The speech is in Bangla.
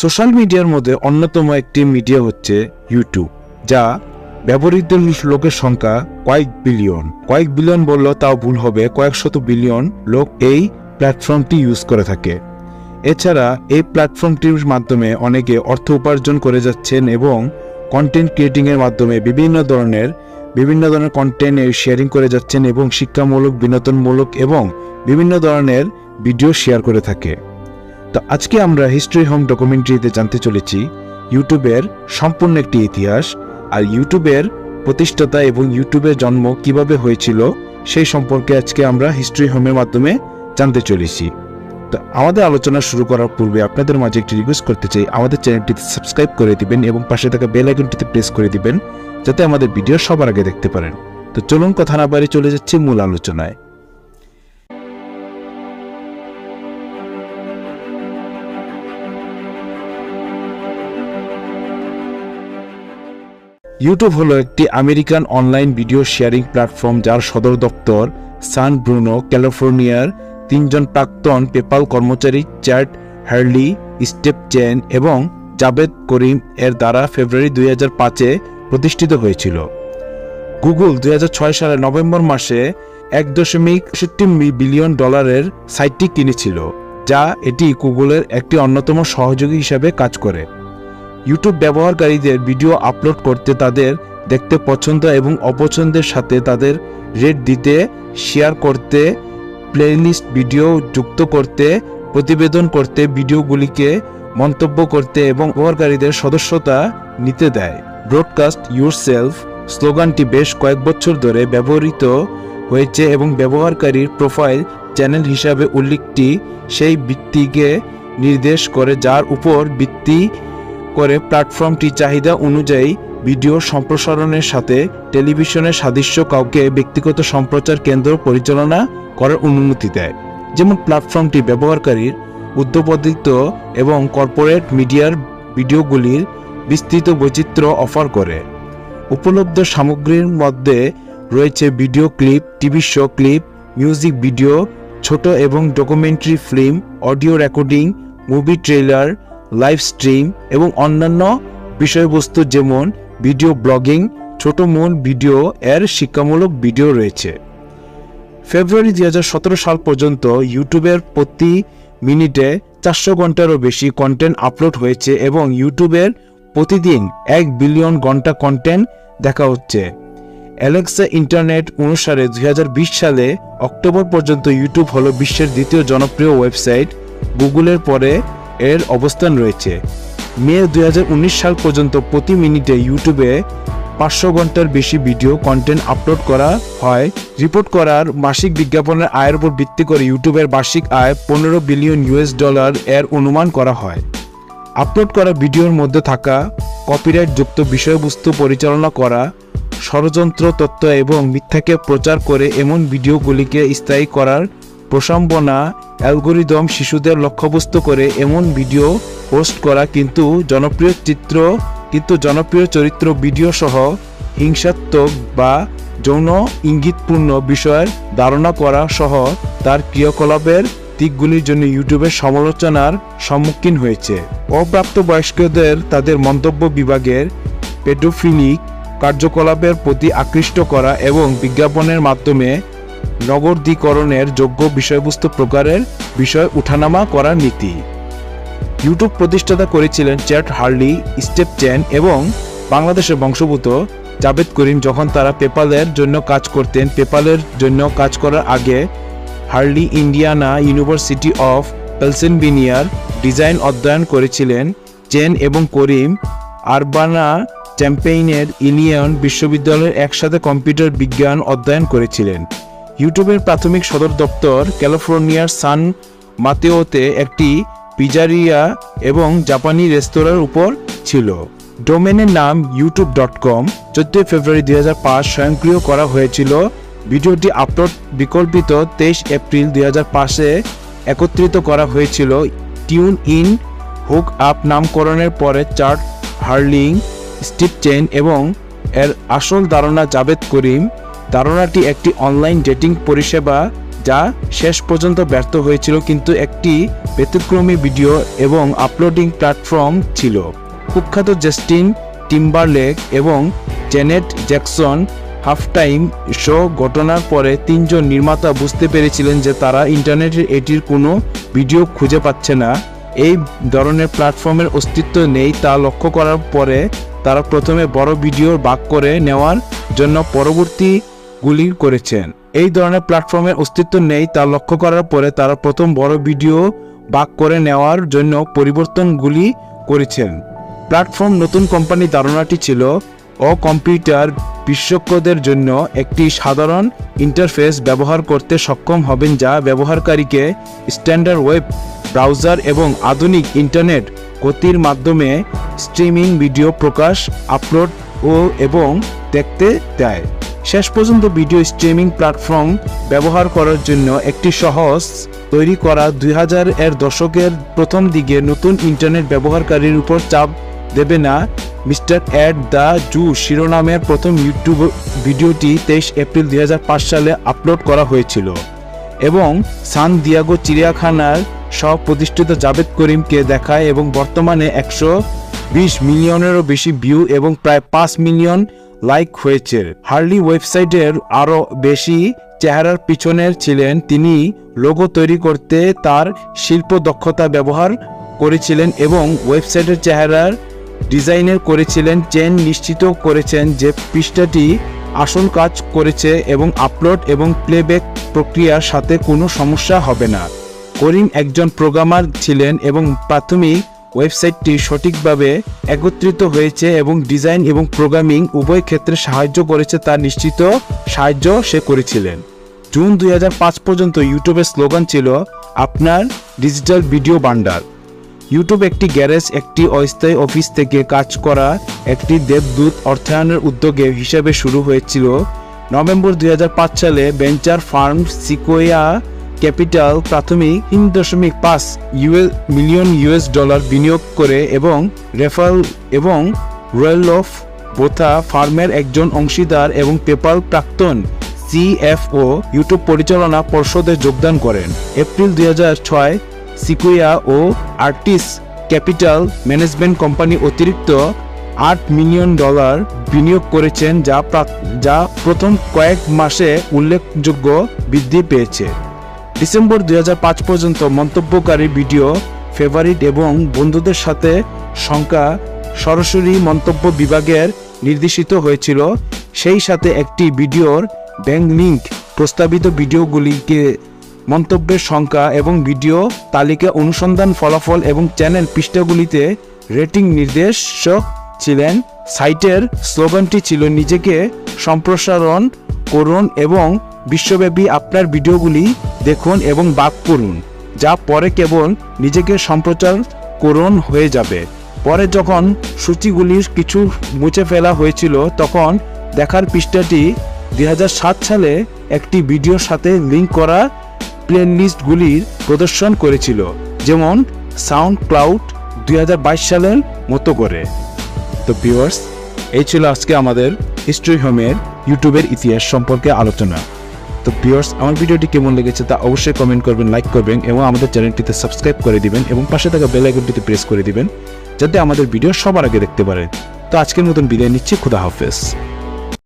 সোশ্যাল মিডিয়ার মধ্যে অন্যতম একটি মিডিয়া হচ্ছে ইউটিউব, যা ব্যবহৃত লোকের সংখ্যা কয়েক বিলিয়ন। কয়েক বিলিয়ন বললেও তাও ভুল হবে, কয়েক শত বিলিয়ন লোক এই প্ল্যাটফর্মটি ইউজ করে থাকে। এছাড়া এই প্ল্যাটফর্মটির মাধ্যমে অনেকে অর্থ উপার্জন করে যাচ্ছেন এবং কন্টেন্ট ক্রিয়েটিংয়ের মাধ্যমে বিভিন্ন ধরনের বিভিন্ন ধরনের কন্টেন্ট শেয়ারিং করে যাচ্ছেন এবং শিক্ষামূলক, বিনোদনমূলক এবং বিভিন্ন ধরনের ভিডিও শেয়ার করে থাকে। তো আজকে আমরা হিস্ট্রি হোম ডকুমেন্টারিতে জানতে চলেছি ইউটিউবের সম্পূর্ণ একটি ইতিহাস আর ইউটিউবের প্রতিষ্ঠাতা এবং ইউটিউবের জন্ম কীভাবে হয়েছিল সেই সম্পর্কে আজকে আমরা হিস্ট্রি হোমের মাধ্যমে জানতে চলেছি। তো আমাদের আলোচনা শুরু করার পূর্বে আপনাদের মাঝে একটি রিকোয়েস্ট করতে চাই। আমাদের চ্যানেলটিতে সাবস্ক্রাইব করে দিবেন এবং পাশে থাকা বেল আইকনটিতে প্রেস করে দিবেন, যাতে আমাদের ভিডিও সবার আগে দেখতে পারেন। তো চলুন কথা না বাড়ি চলে যাচ্ছি মূল আলোচনায়। ইউটিউব হলো একটি American online video sharing platform যার সদর দপ্তর সান ব্রুনো, ক্যালিফোর্নিয়ার তিনজন প্রাক্তন পেপাল কর্মচারী চ্যাট হার্লি স্টেপ চেন এবং জাবেদ করিম এর দ্বারা ফেব্রুয়ারি দুই হাজার পাঁচে প্রতিষ্ঠিত হয়েছিল। গুগল দু হাজার ছয় সালের নভেম্বর মাসে এক দশমিক বিলিয়ন ডলারের সাইটটি কিনেছিল, যা এটি গুগলের একটি অন্যতম সহযোগী হিসাবে কাজ করে। ইউটিউব ব্যবহারকারীদের ভিডিও আপলোড করতে তাদের দেখতে পছন্দ এবং অপছন্দের সাথে তাদের রেট দিতে শেয়ার করতে প্লেলিস্ট ভিডিও যুক্ত করতে, প্রতিবেদন করতে ভিডিওগুলিকে মন্তব্য করতে এবং ব্যবহারকারীদের সদস্যতা নিতে দেয়। ব্রডকাস্ট ইউর সেলফ স্লোগানটি বেশ কয়েক বছর ধরে ব্যবহৃত হয়েছে এবং ব্যবহারকারীর প্রোফাইল চ্যানেল হিসাবে উল্লেখটি সেই ভিত্তিকে নির্দেশ করে, যার উপর ভিত্তি করে প্ল্যাটফর্মটি চাহিদা অনুযায়ী ভিডিও সম্প্রসারণের সাথে টেলিভিশনের সাদৃশ্য কাউকে ব্যক্তিগত সম্প্রচার কেন্দ্র পরিচালনা করার অনুমতি দেয়। যেমন প্ল্যাটফর্মটি ব্যবহারকারীর উদ্যোগপদিত এবং কর্পোরেট মিডিয়ার ভিডিওগুলির বিস্তৃত বৈচিত্র্য অফার করে। উপলব্ধ সামগ্রীর মধ্যে রয়েছে video clip, TV show clip, music video, ছোট এবং documentary film, audio recording, movie trailer live stream এবং অন্যান্য বিষয়বস্তু যেমন ভিডিও ব্লগিং, ছোট মূল ভিডিও এর শিক্ষামূলক ভিডিও রয়েছে। ফেব্রুয়ারি দুই হাজার সতেরো সাল পর্যন্ত ইউটিউবের প্রতি মিনিটে চারশো ঘন্টারও বেশি কন্টেন্ট আপলোড হয়েছে এবং ইউটিউবের প্রতিদিন এক বিলিয়ন ঘণ্টা কন্টেন্ট দেখা হচ্ছে। অ্যালেক্সা ইন্টারনেট অনুসারে দুই হাজার বিশ সালে অক্টোবর পর্যন্ত ইউটিউব হলো বিশ্বের দ্বিতীয় জনপ্রিয় ওয়েবসাইট গুগলের পরে এর অবস্থান রয়েছে। মে দুই হাজার উনিশ সাল পর্যন্ত প্রতি মিনিটে ইউটিউবে পাঁচশো ঘণ্টার বেশি ভিডিও কন্টেন্ট আপলোড করা হয়। রিপোর্ট করার মাসিক বিজ্ঞাপনের আয়ের উপর ভিত্তি করে ইউটিউবের বার্ষিক আয় পনেরো বিলিয়ন ইউএস ডলার এর অনুমান করা হয়। আপলোড করা ভিডিওর মধ্যে থাকা কপিরাইট যুক্ত বিষয়বস্তু পরিচালনা করা, ষড়যন্ত্র তত্ত্ব এবং মিথ্যাকে প্রচার করে এমন ভিডিওগুলিকে স্থায়ী করার প্রসম্বনা অ্যালগোরিদম শিশুদের লক্ষ্যবস্তু করে এমন ভিডিও পোস্ট করা কিন্তু জনপ্রিয় চিত্র, কিন্তু জনপ্রিয় চরিত্র ভিডিও সহ হিংসাত্মক বা যৌন ইঙ্গিতপূর্ণ বিষয়ের ধারণা করা সহ তার ক্রিয়াকলাপের দিকগুলির জন্য ইউটিউবের সমালোচনার সম্মুখীন হয়েছে। অপ্রাপ্ত বয়স্কদের তাদের মন্তব্য বিভাগের পেডোফিলিক কার্যকলাপের প্রতি আকৃষ্ট করা এবং বিজ্ঞাপনের মাধ্যমে নগরীকরণের যোগ্য বিষয়বস্তু প্রকারের বিষয় উঠানামা করার নীতি। ইউটিউব প্রতিষ্ঠাতা করেছিলেন চ্যাট হার্লি, স্টেপ চেন এবং বাংলাদেশের বংশভূত জাবেদ করিম যখন তারা পেপালের জন্য কাজ করতেন, পেপালের জন্য কাজ করার আগে হার্লি ইন্ডিয়ানা ইউনিভার্সিটি অফ পেলসেনভিনিয়ার ডিজাইন অধ্যয়ন করেছিলেন। চেন এবং করিম আরবানা চ্যাম্পেইনের ইলিয়ন বিশ্ববিদ্যালয়ের একসাথে কম্পিউটার বিজ্ঞান অধ্যয়ন করেছিলেন। ইউটিউবের প্রাথমিক সদর দপ্তর ক্যালিফোর্নিয়ার সান মাতেওতে একটি পিজারিয়া এবং জাপানি রেস্তোরাঁর উপর ছিল। ডোমেনের নাম ইউটিউব ডট কম চোদ্দই ফেব্রুয়ারি দুই হাজার পাঁচ স্বয়ংক্রিয় করা হয়েছিল। ভিডিওটি আপলোড বিকল্পিত তেইশ এপ্রিল দুই হাজার পাঁচে একত্রিত করা হয়েছিল। টিউন ইন হুক আপ নামকরণের পরে চার্ট, হার্লিং, স্টিপ চেন এবং এর আসল ধারণা জাবেদ করিম ধারণাটি একটি অনলাইন ডেটিং পরিষেবা যা শেষ পর্যন্ত ব্যর্থ হয়েছিল কিন্তু একটি ব্যতিক্রমী ভিডিও এবং আপলোডিং প্ল্যাটফর্ম ছিল। কুখ্যাত জাস্টিন টিম্বারলেক এবং Janet Jackson half time show ঘটনার পরে তিনজন নির্মাতা বুঝতে পেরেছিলেন যে তারা ইন্টারনেটে এটির কোনো ভিডিও খুঁজে পাচ্ছে না। এই ধরনের প্ল্যাটফর্মের অস্তিত্ব নেই তা লক্ষ্য করার পরে তারা প্রথমে বড় ভিডিও বাক করে নেওয়ার জন্য পরবর্তীগুলি করেছেন। এই ধরনের প্ল্যাটফর্মের অস্তিত্ব নেই তা লক্ষ্য করার পরে তারা প্রথম বড় ভিডিও বাক করে নেওয়ার জন্য পরিবর্তনগুলি করেছেন। প্ল্যাটফর্ম নতুন কোম্পানি ধারণাটি ছিল ও কম্পিউটার বিশেষজ্ঞদের জন্য একটি সাধারণ ইন্টারফেস ব্যবহার করতে সক্ষম হবেন যা ব্যবহারকারীকে স্ট্যান্ডার্ড ওয়েব ব্রাউজার এবং আধুনিক ইন্টারনেট গতির মাধ্যমে স্ট্রিমিং ভিডিও প্রকাশ আপলোড ও এবং দেখতে দেয়। শেষ পর্যন্ত ভিডিও স্ট্রিমিং প্ল্যাটফর্ম ব্যবহার করার জন্য একটি সহজ তৈরি করা দুই এর দশকের প্রথম দিকে নতুন ইন্টারনেট ব্যবহারকারীর উপর চাপ দেবে না। মিস্টার অ্যাড দ্য জু শিরোনামের প্রথম ইউটিউব ভিডিওটি তেইশ এপ্রিল দুই হাজার পাঁচ সালে আপলোড করা হয়েছিল এবং সান দিয়াগো চিড়িয়াখানার সহ প্রতিষ্ঠিত জাভেদ করিমকে দেখায় এবং বর্তমানে একশো বিশ মিলিয়নেরও বেশি ভিউ এবং প্রায় পাঁচ মিলিয়ন লাইক হয়েছে হার্লি ওয়েবসাইটের আরও বেশি চেহারার পিছনের ছিলেন তিনি। লোগো তৈরি করতে তার শিল্প দক্ষতা ব্যবহার করেছিলেন এবং ওয়েবসাইটের চেহারার ডিজাইনের করেছিলেন। চেন নিশ্চিত করেছেন যে পৃষ্ঠাটি আসল কাজ করেছে এবং আপলোড এবং প্লেব্যাক প্রক্রিয়ার সাথে কোনো সমস্যা হবে না। করিম একজন প্রোগ্রামার ছিলেন এবং প্রাথমিক ওয়েবসাইটটি সঠিকভাবে একত্রিত হয়েছে এবং ডিজাইন এবং প্রোগ্রামিং উভয় ক্ষেত্রে সাহায্য করেছে তা নিশ্চিত সাহায্য সে করেছিলেন। জুন দুই হাজার পাঁচ পর্যন্ত ইউটিউবের স্লোগান ছিল, আপনার ডিজিটাল ভিডিও বান্ডার ইউটিউব একটি গ্যারেজ, একটি অস্থায়ী অফিস থেকে কাজ করা একটি দেবদূত অর্থায়নের উদ্যোগে হিসেবে শুরু হয়েছিল। নভেম্বর দুই হাজার পাঁচ সালে ভেঞ্চার ফার্ম সিকোয়া ক্যাপিটাল প্রাথমিক তিন দশমিক পাঁচ ইউএস মিলিয়ন ইউএস ডলার বিনিয়োগ করে এবং রেফাল এবং রয়্যাল অফ বোথা ফার্মের একজন অংশীদার এবং পেপাল প্রাক্তন সিএফও ইউটিউব পরিচালনা পর্ষদে যোগদান করেন। এপ্রিল দুই ছয় সিকুইয়া ও আর্টিস ক্যাপিটাল ম্যানেজমেন্ট কোম্পানি অতিরিক্ত আট মিলিয়ন ডলার বিনিয়োগ করেছেন যা যা প্রথম কয়েক মাসে উল্লেখযোগ্য বৃদ্ধি পেয়েছে। ডিসেম্বর দুই হাজার পাঁচ পর্যন্ত মন্তব্যকারী ভিডিও ফেভারিট এবং বন্ধুদের সাথে সংখ্যা সরাসরি মন্তব্য বিভাগের নির্দেশিত হয়েছিল। সেই সাথে একটি ভিডিওর ব্যাংক লিঙ্ক প্রস্তাবিত ভিডিওগুলিকে মন্তব্যের সংখ্যা এবং ভিডিও তালিকা অনুসন্ধান ফলাফল এবং চ্যানেল পৃষ্ঠাগুলিতে রেটিং নির্দেশক ছিলেন। সাইটের স্লোগানটি ছিল, নিজেকে সম্প্রসারণ করুন এবং বিশ্বব্যাপী আপনার ভিডিওগুলি দেখুন এবং বাক করুন, যা পরে কেবল নিজেকে সম্প্রচার করুন হয়ে যাবে। পরে যখন সূচিগুলির কিছু মুছে ফেলা হয়েছিল, তখন দেখার পৃষ্ঠাটি দুই হাজার সাত সালে একটি ভিডিওর সাথে লিঙ্ক করা প্লেলিস্টগুলির প্রদর্শন করেছিল, যেমন সাউন্ড ক্লাউড দুই হাজার বাইশ সালের মতো করে। তো ভিউয়ার্স, এই ছিল আজকে আমাদের হিস্ট্রি হোমের ইউটিউবের ইতিহাস সম্পর্কে আলোচনা। তো ভিউয়ার্স আমার ভিডিওটি কেমন লেগেছে তা অবশ্যই কমেন্ট করবেন লাইক করবেন এবং আমাদের চ্যানেলটিতে সাবস্ক্রাইব করে দিবেন এবং পাশে থাকা বেল আইকনটিতে প্রেস করে দিবেন, যাতে আমাদের ভিডিও সবার আগে দেখতে পারেন তো আজকের মতন বিদায় নিচ্ছি, খুদা হাফেজ।